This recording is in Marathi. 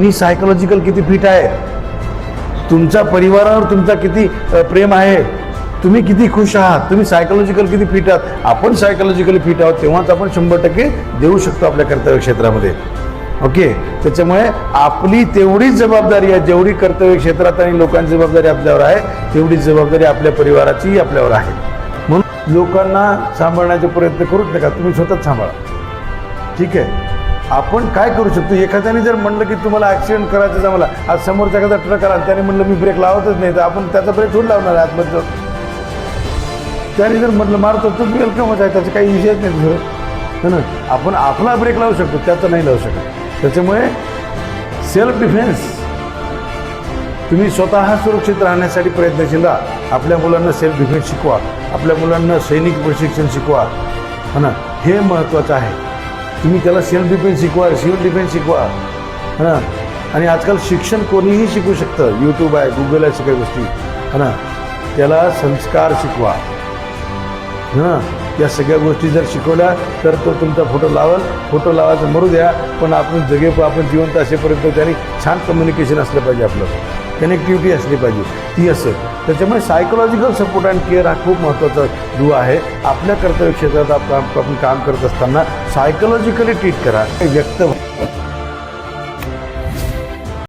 तुम्ही सायकोलॉजिकल किती फिट आहे? तुमच्या परिवारावर तुमचा किती प्रेम आहे? तुम्ही किती खुश आहात? तुम्ही सायकोलॉजिकल किती फिट आहात? आपण सायकोलॉजिकली फिट आहोत तेव्हाच आपण शंभर टक्के देऊ शकतो आपल्या कर्तव्य क्षेत्रामध्ये. ओके? त्याच्यामुळे आपली तेवढीच जबाबदारी आहे जेवढी कर्तव्य क्षेत्रात आणि लोकांची जबाबदारी आपल्यावर आहे तेवढीच जबाबदारी आपल्या परिवाराचीही आपल्यावर आहे. म्हणून लोकांना सांभाळण्याचे प्रयत्न करूच नका तुम्ही स्वतःच सांभाळा. ठीक आहे? आपण काय करू शकतो? एखाद्याने जर म्हणलं की तुम्हाला ॲक्सिडेंट करायचं जमाला आज समोरचा एखादा ट्रक आला त्याने म्हणलं मी ब्रेक लावतच नाही तर आपण त्याचा ब्रेक थोडी लावणार आहे आतमध्ये त्याने जर म्हटलं मारतो तर वेलकमच आहे त्याचं काही विषयच नाही दुसरं. है ना? आपण आपला ब्रेक लावू शकतो त्याचा नाही लावू शकत. त्याच्यामुळे सेल्फ डिफेन्स तुम्ही स्वतः सुरक्षित राहण्यासाठी प्रयत्नशील राहा. आपल्या मुलांना सेल्फ डिफेन्स शिकवा. आपल्या मुलांना सैनिक प्रशिक्षण शिकवा. है ना? हे महत्त्वाचं आहे. तुम्ही त्याला सेल्फ डिफेन्स शिकवा सिव्हिल डिफेन्स शिकवा. है ना? आणि आजकाल शिक्षण कोणीही शिकू शकतं. यूट्यूब आहे गुगल आहे सगळ्या गोष्टी. है ना? त्याला संस्कार शिकवा. ना? या सगळ्या गोष्टी जर शिकवल्या तर तो तुमचा फोटो लावल फोटो लावायचं मरू द्या. पण आपण जगे आपण जिवंत असेपर्यंत त्याने छान कम्युनिकेशन असलं पाहिजे आपलं. कनेक्टिव्हिटी असली पाहिजे. ती असेल. त्याच्यामुळे सायकोलॉजिकल सपोर्ट अँड केअर हा खूप महत्त्वाचा दुवा आहे. आपल्या कर्तव्य क्षेत्रात आपण काम करत असताना सायकोलॉजिकली ट्रीट करा. व्यक्त